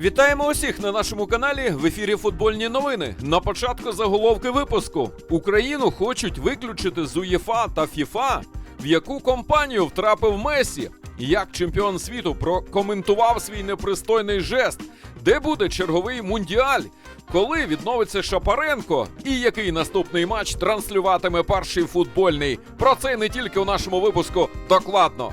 Вітаємо усіх на нашому каналі в ефірі Футбольні новини. На початку заголовки випуску Україну хочуть виключити з УЄФА та ФІФА. В яку компанію втрапив Месі? Як чемпіон світу прокоментував свій непристойний жест? Де буде черговий мундіаль? Коли відновиться Шапаренко? І який наступний матч транслюватиме перший футбольний? Про це не тільки у нашому випуску докладно.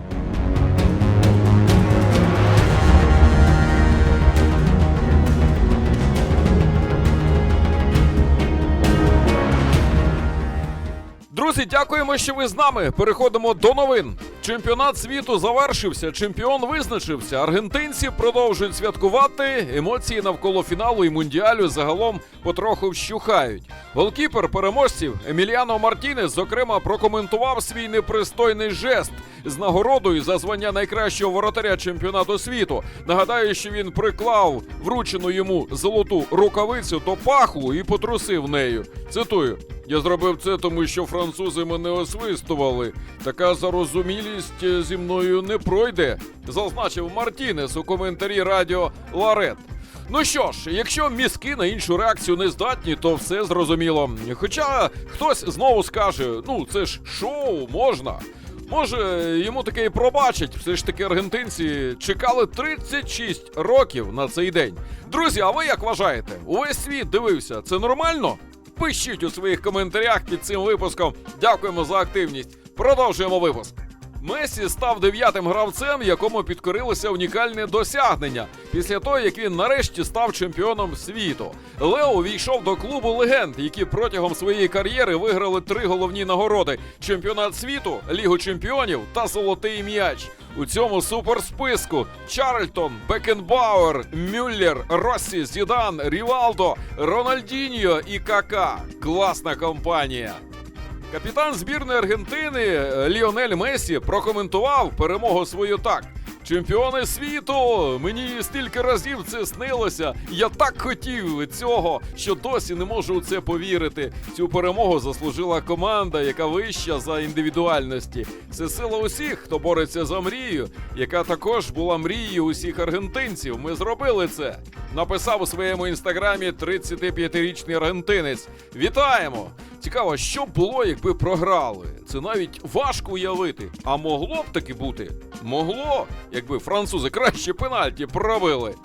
Друзі, дякуємо, що ви з нами. Переходимо до новин. Чемпіонат світу завершився. Чемпіон визначився. Аргентинці продовжують святкувати. Емоції навколо фіналу і мундіалю загалом потроху вщухають. Голкіпер переможців Еміліано Мартінес, зокрема, прокоментував свій непристойний жест з нагородою за звання найкращого воротаря чемпіонату світу. Нагадаю, що він приклав вручену йому золоту рукавицю до паху і потрусив нею. Цитую. Я зробив це, тому що французи мене освистували. Така зарозумілість е, зі мною не пройде, зазначив Мартінес у коментарі радіо Ларет. Ну що ж, якщо мізки на іншу реакцію не здатні, то все зрозуміло. Хоча хтось знову скаже: ну це ж шоу можна. Може, йому таке і пробачать. Все ж таки аргентинці чекали 36 років на цей день. Друзі, а ви як вважаєте? Увесь світ дивився. Це нормально? Пишіть у своїх коментарях під цим випуском. Дякуємо за активність. Продовжуємо випуск. Месі став дев'ятим гравцем, якому підкорилося унікальне досягнення після того, як він нарешті став чемпіоном світу. Лео увійшов до клубу легенд, які протягом своєї кар'єри виграли три головні нагороди: чемпіонат світу, Лігу чемпіонів та золотий м'яч. У цьому суперсписку Чарльтон, Бекенбауер, Мюллер, Россі, Зідан, Рівалдо, Рональдіньо і Кака. Класна компанія. Капітан збірної Аргентини е, Ліонель Месі прокоментував перемогу свою так. Чемпіони світу! Мені стільки разів це снилося. Я так хотів цього, що досі не можу у це повірити. Цю перемогу заслужила команда, яка вища за індивідуальності. Це сила усіх, хто бореться за мрію, яка також була мрією усіх аргентинців. Ми зробили це. Написав у своєму інстаграмі 35-річний аргентинець. Вітаємо! Цікаво, що було, якби програли. Це навіть важко уявити. А могло б таки бути? Могло, якби французи краще пенальті пробили.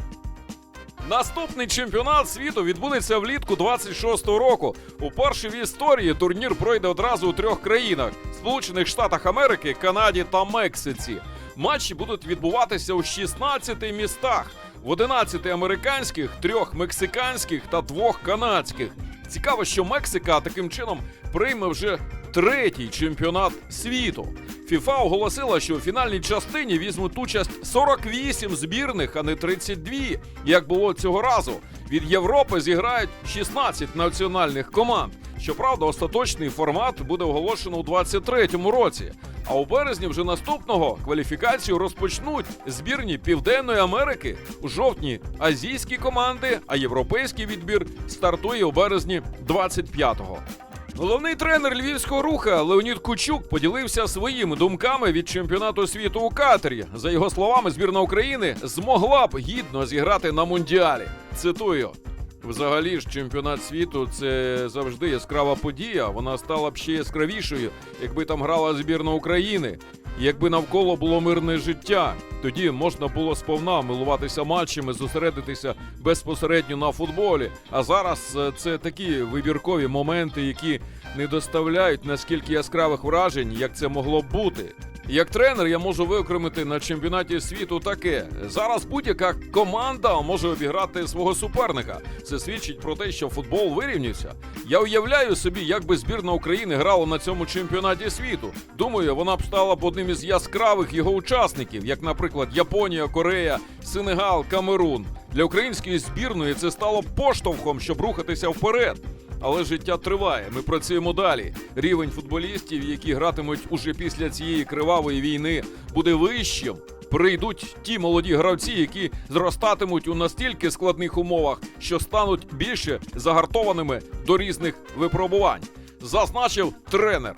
Наступний чемпіонат світу відбудеться влітку 26-го року. Уперше в історії турнір пройде одразу у трьох країнах: Сполучених Штатах Америки, Канаді та Мексиці. Матчі будуть відбуватися у 16 містах, в 11 американських, трьох мексиканських та двох канадських. Цікаво, що Мексика таким чином прийме вже третій чемпіонат світу. ФІФА оголосила, що у фінальній частині візьмуть участь 48 збірних, а не 32, як було цього разу. Від Європи зіграють 16 національних команд. Щоправда, остаточний формат буде оголошено у 23-му році. А у березні вже наступного кваліфікацію розпочнуть збірні Південної Америки у жовтні азійські команди, а європейський відбір стартує у березні 25-го. Головний тренер львівського руха Леонід Кучук поділився своїми думками від чемпіонату світу у Катері. За його словами, збірна України змогла б гідно зіграти на мундіалі. Цитую. Взагалі ж чемпіонат світу це завжди яскрава подія. Вона стала б ще яскравішою, якби там грала збірна України. Якби навколо було мирне життя, тоді можна було сповна милуватися матчами, зосередитися безпосередньо на футболі. А зараз е, це такі вибіркові моменти, які не доставляють наскільки яскравих вражень, як це могло б бути. Як тренер я можу виокремити на чемпіонаті світу таке. Зараз будь-яка команда може обіграти свого суперника. Це свідчить про те, що футбол вирівнявся. Я уявляю собі, як би збірна України грала на цьому чемпіонаті світу. Думаю, вона б стала б одним із яскравих його учасників, як, наприклад, Японія, Корея, Сенегал, Камерун. Для української збірної це стало поштовхом, щоб рухатися вперед. Але життя триває. Ми працюємо далі. Рівень футболістів, які гратимуть уже після цієї кривавої війни, буде вищим. Прийдуть ті молоді гравці, які зростатимуть у настільки складних умовах, що стануть більше загартованими до різних випробувань, зазначив тренер.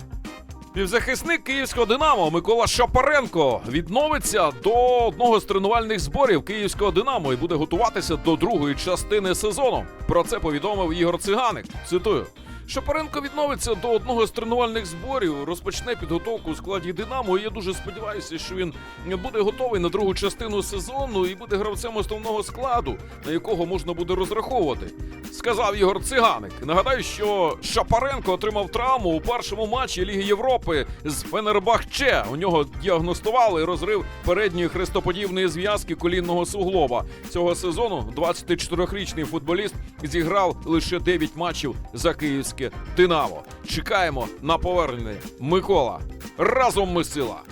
Півзахисник київського Динамо Микола Шапаренко відновиться до одного з тренувальних зборів київського Динамо і буде готуватися до другої частини сезону. Про це повідомив Ігор Циганик. Цитую. Шапаренко відновиться до одного з тренувальних зборів, розпочне підготовку у складі Динамо. Я дуже сподіваюся, що він буде готовий на другу частину сезону і буде гравцем основного складу, на якого можна буде розраховувати. Сказав Ігор Циганик. Нагадаю, що Шапаренко отримав травму у першому матчі Ліги Європи з Фенербахче. У нього діагностували розрив передньої хрестоподібної зв'язки колінного суглоба. Цього сезону 24-річний футболіст зіграв лише 9 матчів за київське Динамо. Чекаємо на повернення Микола. Разом ми сила.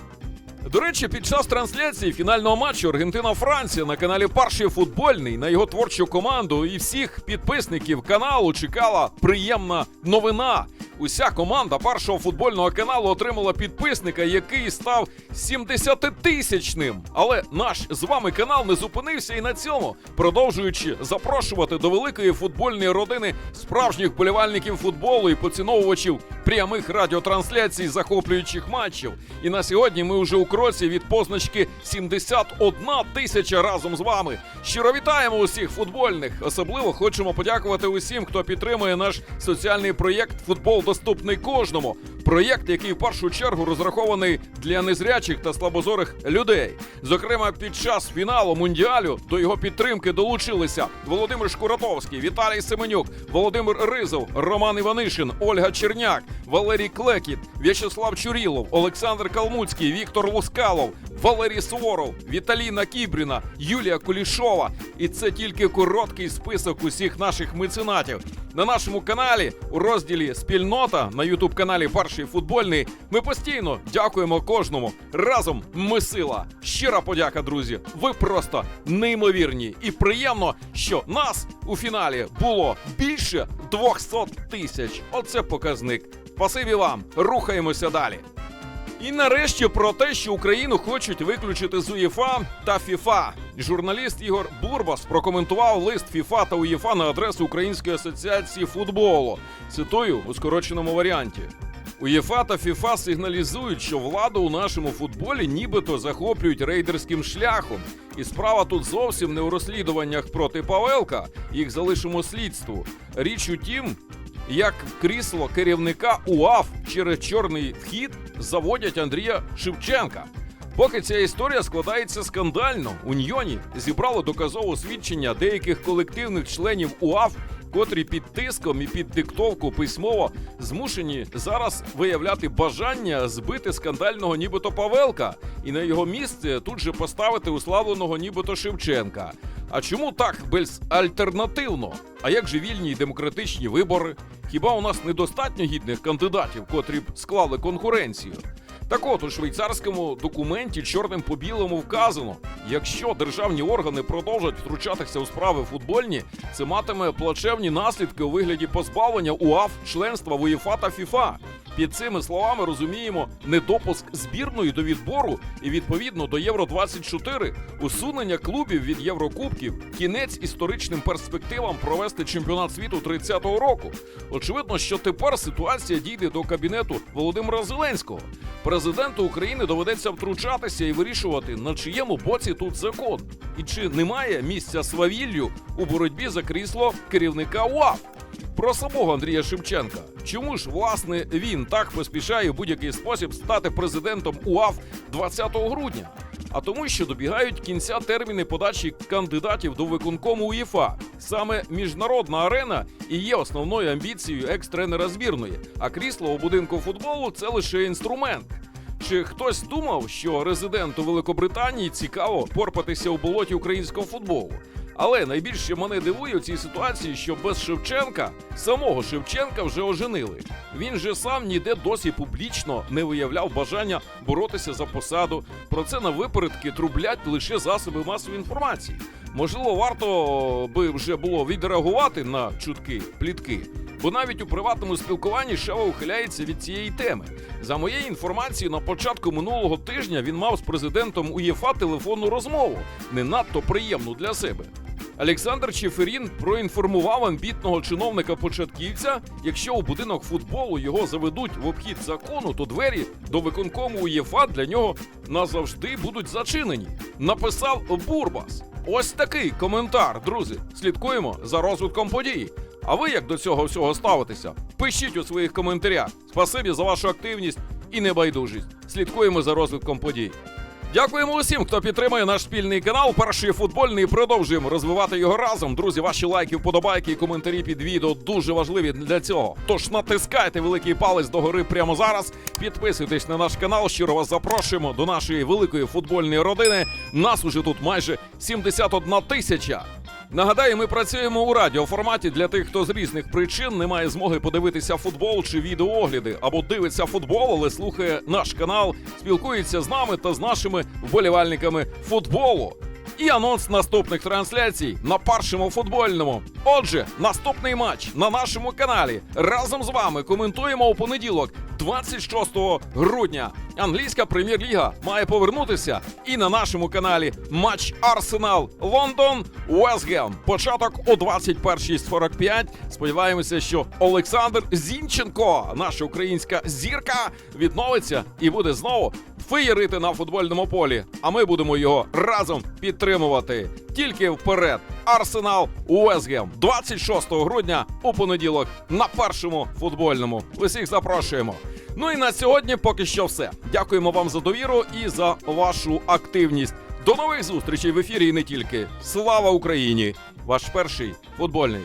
До речі, під час трансляції фінального матчу Аргентина-Франція на каналі Парший футбольний на його творчу команду і всіх підписників каналу чекала приємна новина. Уся команда першого футбольного каналу отримала підписника, який став 70-тисячним. Але наш з вами канал не зупинився і на цьому, продовжуючи запрошувати до великої футбольної родини справжніх болівальників футболу і поціновувачів прямих радіотрансляцій захоплюючих матчів. І на сьогодні ми вже у кроці від позначки 71 тисяча разом з вами. Щиро вітаємо усіх футбольних. Особливо хочемо подякувати усім, хто підтримує наш соціальний проєкт Футбол доступний кожному. Проєкт, який в першу чергу розрахований для незрячих та слабозорих людей. Зокрема, під час фіналу мундіалю до його підтримки долучилися Володимир Шкуратовський, Віталій Семенюк, Володимир Ризов, Роман Іванишин, Ольга Черняк, Валерій Клекіт, В'ячеслав Чурілов, Олександр Калмуцький, Віктор Лускалов, Валерій Суворов, Віталіна Кібріна, Юлія Кулішова. І це тільки короткий список усіх наших меценатів. На нашому каналі у розділі Спільнота на Ютуб каналі Перший футбольний. Ми постійно дякуємо кожному. Разом ми сила. Щира подяка, друзі. Ви просто неймовірні. І приємно, що нас у фіналі було більше 200 тисяч. Оце показник. Спасибі вам. Рухаємося далі. І нарешті про те, що Україну хочуть виключити з УЄФА та ФІФА. Журналіст Ігор Бурбас прокоментував лист ФІФА та УЄФА на адресу Української асоціації футболу. Цитую у скороченому варіанті. УЄФА та ФІФА сигналізують, що владу у нашому футболі нібито захоплюють рейдерським шляхом. І справа тут зовсім не у розслідуваннях проти Павелка, їх залишимо слідству. Річ у тім, як крісло керівника УАФ через чорний вхід заводять Андрія Шевченка. Поки ця історія складається скандально, Уньйоні зібрало доказове свідчення деяких колективних членів УАФ, котрі під тиском і під диктовку письмово змушені зараз виявляти бажання збити скандального нібито Павелка і на його місце тут же поставити уславленого нібито Шевченка. А чому так безальтернативно? А як же вільні й демократичні вибори? Хіба у нас недостатньо гідних кандидатів, котрі б склали конкуренцію? Так от у швейцарському документі чорним по білому вказано: якщо державні органи продовжать втручатися у справи футбольні, це матиме плачевні наслідки у вигляді позбавлення УАФ членства УЄФА та ФІФА. Під цими словами розуміємо недопуск збірної до відбору і відповідно до Євро 24 усунення клубів від Єврокубків, кінець історичним перспективам провести чемпіонат світу 30-го року. Очевидно, що тепер ситуація дійде до кабінету Володимира Зеленського. Президенту України доведеться втручатися і вирішувати, на чиєму боці тут закон, і чи немає місця свавіллю у боротьбі за крісло керівника УАФ. Про самого Андрія Шевченка. Чому ж власне він так поспішає в будь-який спосіб стати президентом УАФ 20 грудня? А тому, що добігають кінця терміни подачі кандидатів до виконкому УЄФА. Саме міжнародна арена і є основною амбіцією екс-тренера збірної. А крісло у будинку футболу це лише інструмент. Чи хтось думав, що резиденту Великобританії цікаво порпатися у болоті українського футболу? Але найбільше мене дивує у цій ситуації, що без Шевченка самого Шевченка вже оженили. Він же сам ніде досі публічно не виявляв бажання боротися за посаду. Про це на випередки трублять лише засоби масової інформації. Можливо, варто би вже було відреагувати на чутки, плітки. Бо навіть у приватному спілкуванні Шева ухиляється від цієї теми. За моєю інформацією, на початку минулого тижня він мав з президентом УЄФА телефонну розмову, не надто приємну для себе. Олександр Чеферін проінформував амбітного чиновника-початківця, якщо у будинок футболу його заведуть в обхід закону, то двері до виконкому УЄФА для нього назавжди будуть зачинені. Написав Бурбас. Ось такий коментар, друзі. Слідкуємо за розвитком подій. А ви як до цього всього ставитеся? Пишіть у своїх коментарях. Спасибі за вашу активність і небайдужість. Слідкуємо за розвитком подій. Дякуємо усім, хто підтримує наш спільний канал. Перший футбольний. Продовжуємо розвивати його разом. Друзі, ваші лайки, вподобайки і коментарі під відео дуже важливі для цього. Тож натискайте великий палець догори прямо зараз. Підписуйтесь на наш канал. Щиро вас запрошуємо до нашої великої футбольної родини. Нас уже тут майже 71 тисяча. Нагадаю, ми працюємо у радіоформаті для тих, хто з різних причин не має змоги подивитися футбол чи відеоогляди, або дивиться футбол, але слухає наш канал, спілкується з нами та з нашими вболівальниками футболу. І анонс наступних трансляцій на першому футбольному. Отже, наступний матч на нашому каналі. Разом з вами коментуємо у понеділок, 26 грудня. Англійська прем'єр-ліга має повернутися. І на нашому каналі матч Арсенал Лондон Уестгем. Початок о 21.45. Сподіваємося, що Олександр Зінченко, наша українська зірка, відновиться і буде знову феєрити на футбольному полі. А ми будемо його разом підтримувати. Тільки вперед. Арсенал Уестгем 26 грудня у понеділок на першому футбольному. Усіх запрошуємо. Ну і на сьогодні поки що все. Дякуємо вам за довіру і за вашу активність. До нових зустрічей в ефірі і не тільки. Слава Україні! Ваш перший футбольний.